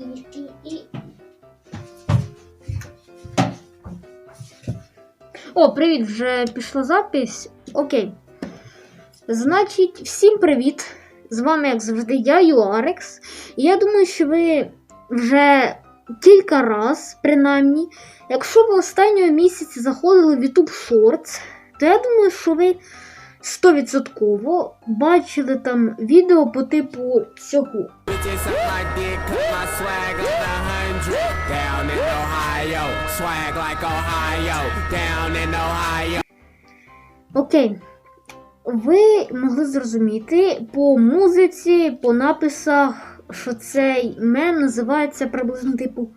і, і. О, привіт, вже пішла запись. Окей. Значить, всім привіт! З вами, як завжди, я, Юарекс. І я думаю, що ви вже кілька раз, принаймні, якщо ви останнього місяці заходили в YouTube Shorts, то я думаю, що ви 100% бачили там відео по типу цього. Окей. Ви могли зрозуміти по музиці, по написах, що цей мем називається приблизно типу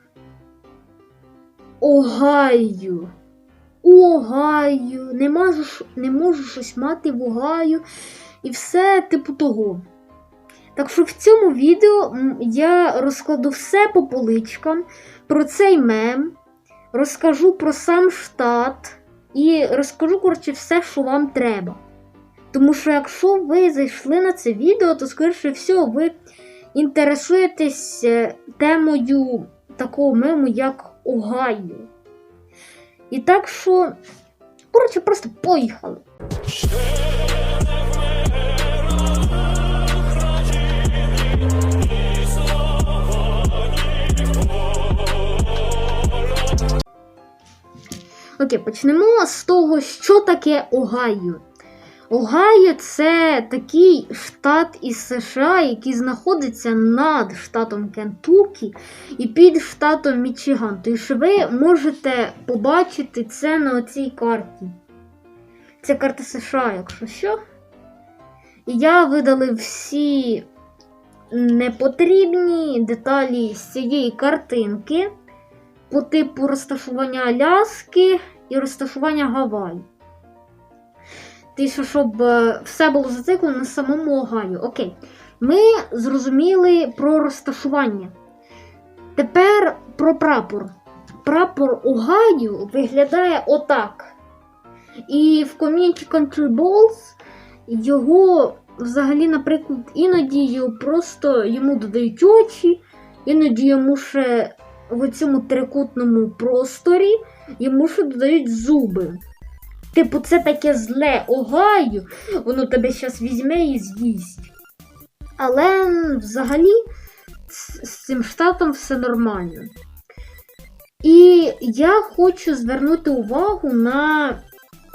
Огайо. Огайо. Не можу, не можу щось мати в Огайо. І все типу того. Так що в цьому відео я розкладу все по поличкам про цей мем, розкажу про сам штат. І розкажу, коротше, все, що вам треба. Тому що якщо ви зайшли на це відео, то, скоріше всього, ви інтересуєтесь е, темою такого мему, як Огайо. І так що, коротше, просто поїхали. Окей, почнемо з того, що таке Огайо. Огайо це такий штат із США, який знаходиться над штатом Кентукі і під штатом Мічиган. Тож ви можете побачити це на цій карті. Це карта США, якщо що. І я видалив всі непотрібні деталі з цієї картинки по типу розташування Аляски і розташування Гаваю. Ти що, щоб е, все було зациклено на самому Огайо. Окей. Ми зрозуміли про розташування. Тепер про прапор. Прапор Огайо виглядає отак. І в Community Country Balls його взагалі, наприклад, іноді просто йому додають очі, іноді йому ще в цьому трикутному просторі йому ще додають зуби. Типу, це таке зле Огайо, воно тебе зараз візьме і з'їсть. Але взагалі з, з цим штатом все нормально. І я хочу звернути увагу на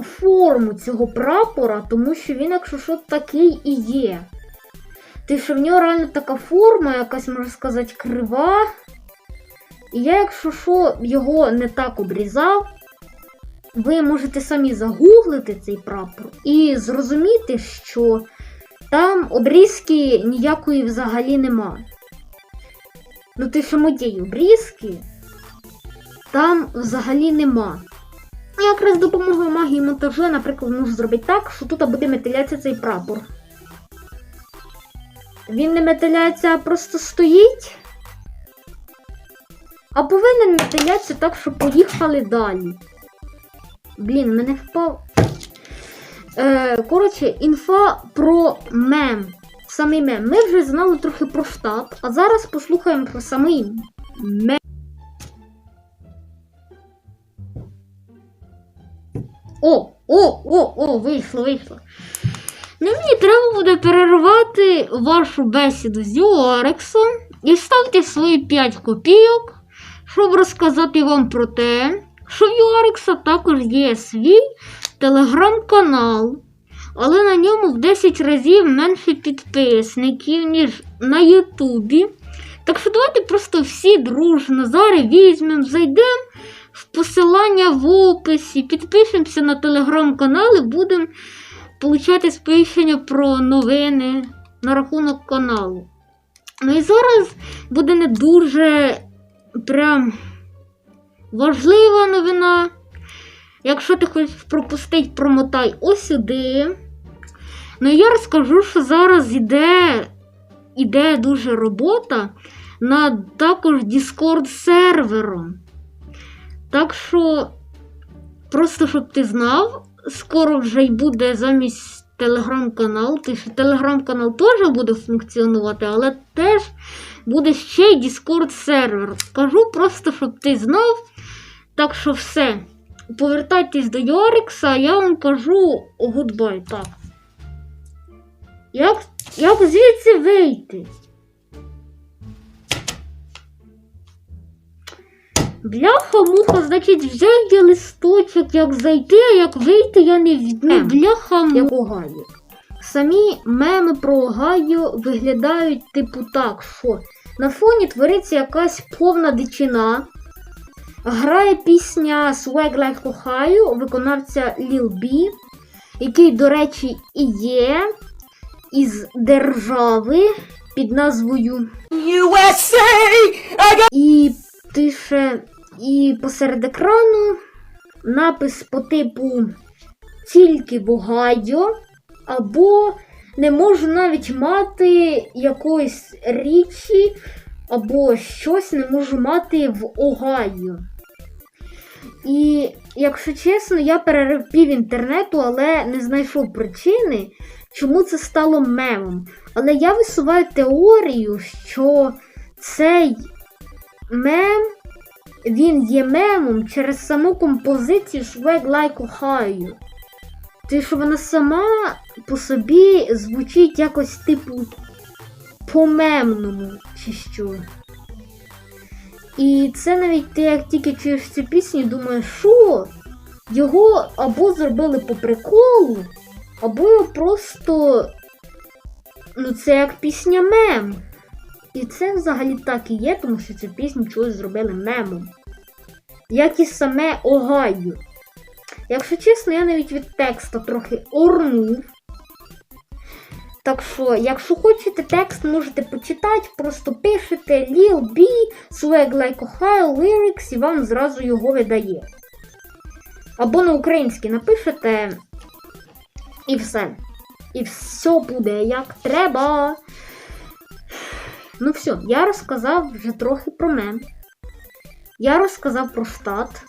форму цього прапора, тому що він, якщо що, такий і є. Ти що в нього реально така форма, якась, можна сказати, крива. І я, якщо що, його не так обрізав, ви можете самі загуглити цей прапор і зрозуміти, що там обрізки ніякої взагалі нема. Ну, ти що моєї обрізки там взагалі нема. Я якраз з допомогою магії монтажу, наприклад, можу зробити так, що тут буде метилятися цей прапор. Він не метиляється, а просто стоїть. А повинен метилятися так, що поїхали далі. Блін, мене впав. Е, коротше, інфа про мем. Самий мем. Ми вже знали трохи про штат, а зараз послухаємо про самий мем. О, о, о, о, вийшло, вийшло. Ну, мені треба буде перервати вашу бесіду з Юарексом і ставте свої 5 копійок, щоб розказати вам про те, що в Юарекса також є свій телеграм-канал, але на ньому в 10 разів менше підписників, ніж на Ютубі. Так що давайте просто всі дружно зараз візьмемо, зайдемо в посилання в описі, підпишемося на телеграм-канал і будемо получати сповіщення про новини на рахунок каналу. Ну і зараз буде не дуже прям важлива новина. Якщо ти хочеш пропустити, промотай ось сюди. Ну я розкажу, що зараз іде, іде дуже робота над також Discord сервером. Так що, просто щоб ти знав, скоро вже й буде замість телеграм-канал. Телеграм-канал теж буде функціонувати, але теж буде ще й Discord сервер. Скажу просто, щоб ти знав. Так що все. Повертайтесь до Йорикса, я вам кажу гудбай. Так. Як, як звідси вийти? Бляха муха, значить, вже є листочок, як зайти, а як вийти, я не відне. Бляха як Огайо. Самі меми про Огайо виглядають типу так, що на фоні твориться якась повна дичина. Грає пісня Swag Like Ohio виконавця Lil B, який, до речі, і є із держави під назвою і пише, і посеред екрану напис по типу тільки в Огайо, або не можу навіть мати якоїсь річі, або щось не можу мати в Огайо. І, якщо чесно, я перерив інтернету, але не знайшов причини, чому це стало мемом. Але я висуваю теорію, що цей мем він є мемом через саму композицію Swag Like Ohio. Те, що вона сама по собі звучить якось типу по-мемному чи що. І це навіть ти як тільки чуєш цю пісню, думаєш, що його або зробили по приколу, або просто ну це як пісня мем. І це взагалі так і є, тому що цю пісню чогось зробили мемом. Як і саме Огайо. Якщо чесно, я навіть від текста трохи орнув. Так що, якщо хочете текст, можете почитати, просто пишете Lil B, Swag Like Ohio, Lyrics і вам зразу його видає. Або на українській напишете і все. І все буде як треба. Ну все, я розказав вже трохи про мем. Я розказав про штат.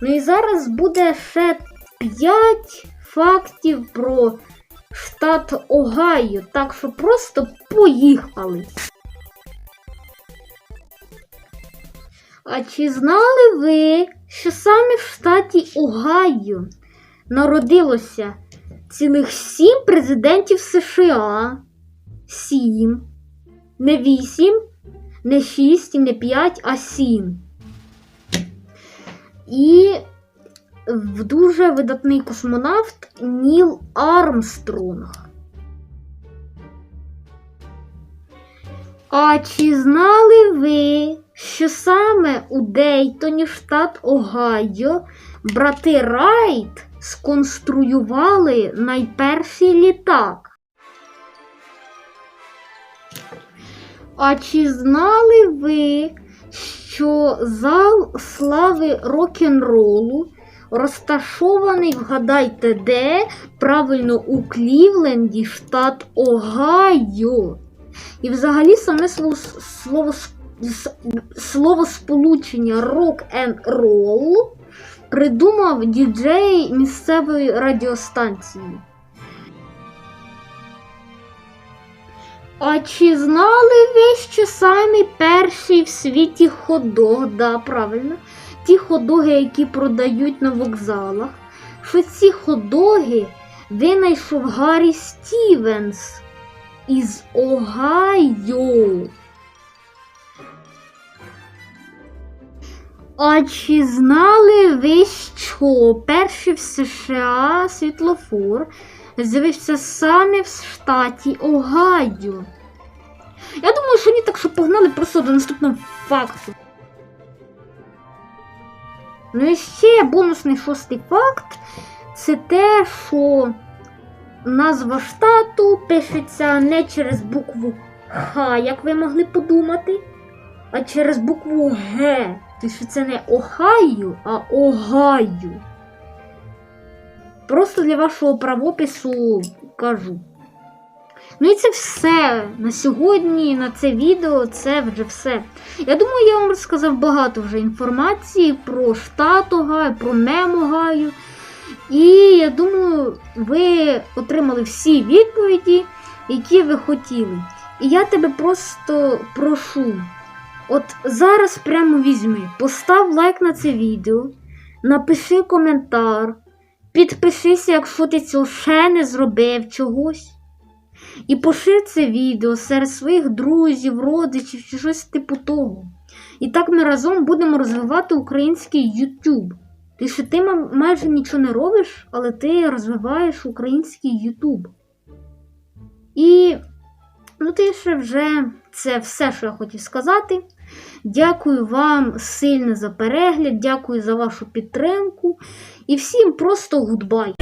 Ну і зараз буде ще 5 фактів про штат Огайо. Так що просто поїхали. А чи знали ви, що саме в штаті Огайо народилося цілих 7 президентів США? 7 не 8, не 6 не 5, а 7. І дуже видатний космонавт Ніл Армстронг. А чи знали ви, що саме у Дейтоні, штат Огайо, брати Райт сконструювали найперший літак? А чи знали ви, що зал слави рок-н-ролу розташований, вгадайте, де? Правильно, у Клівленді, штат Огайо. І взагалі саме слово, слово, слово сполучення рок-н-рол придумав діджей місцевої радіостанції. А чи знали ви, що самі перший в світі ходох, да, правильно, ті ходоги, які продають на вокзалах, що ці ходоги винайшов Гаррі Стівенс із Огайо. А чи знали ви, що перший в США світлофор з'явився саме в штаті Огайо? Я думаю, що ні, так що погнали просто до наступного факту. Ну і ще бонусний шостий факт це те, що назва штату пишеться не через букву Х, як ви могли подумати, а через букву Г. Тобто це не Охайо, а Огайо. Просто для вашого правопису кажу. Ну і це все на сьогодні, на це відео, це вже все. Я думаю, я вам розказав багато вже інформації про штат Огайо, про мем Огайо. І я думаю, ви отримали всі відповіді, які ви хотіли. І я тебе просто прошу. От зараз прямо візьми, постав лайк на це відео, напиши коментар, підпишися, якщо ти цього ще не зробив чогось. І пошир це відео серед своїх друзів, родичів чи щось типу того. І так ми разом будемо розвивати український YouTube. Ти що ти майже нічого не робиш, але ти розвиваєш український YouTube. І ну, ти ще вже це все, що я хотів сказати. Дякую вам сильно за перегляд, дякую за вашу підтримку. І всім просто гудбай!